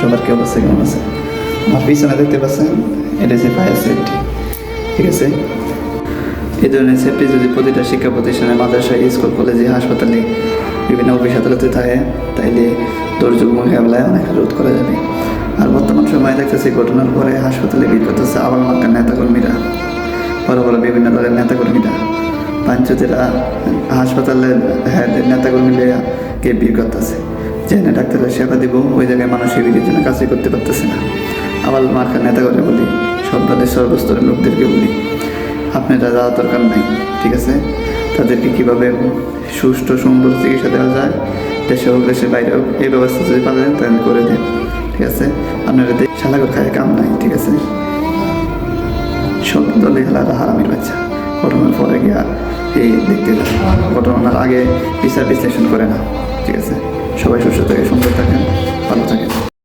সবার কেমন আছে? আমার পিছনে দেখতে পাচ্ছেন, এটা হচ্ছে ফায়ার সেফটি ঠিক আছে? এই ধরনের সেফটি যদি প্রতিটা শিক্ষা প্রতিষ্ঠানে স্কুল, কলেজে, হাসপাতালে, বিভিন্ন অফিস আদালতে থাকে, তাইলে দুর্যোগ মোকাবেলায় অনেক রোধ করা যাবে। আর বর্তমান সময়ে দেখতেছি, ঘটনার পরে হাসপাতালে ভিড় করতেছে আবার মার্কার নেতাকর্মীরা, বড় বড় বিভিন্ন দলের নেতাকর্মীরা। পাঞ্চতেরা হাসপাতালের হ্যাঁ নেতাকর্মীরা কে ভিড় করতেছে। যেখানে ডাক্তারের সেবা দিব, ওই জায়গায় মানুষ সেবিকের জন্য কাজই করতে পারতেছে না। আবার মার্কার নেতা করে বলি সব দলের সর্বস্তরের লোকদেরকে বলি আপনারা যাওয়ার দরকার নাই, ঠিক আছে? তাদেরকে কীভাবে সুষ্ঠু, সুন্দর চিকিৎসা দেওয়া যায়, দেশে হোক, দেশের বাইরে হোক, এই ব্যবস্থা যদি পাবেন তাহলে করে দিন, ঠিক আছে? আপনারা করে খায়, কাম নাই, ঠিক আছে? সব দলে খেলাটা হারামির বাচ্চা। ঘটনার পরে গিয়া এই দেখতে ঘটনার আগে বিচার বিশ্লেষণ করে না ঠিক আছে? 这位数是这一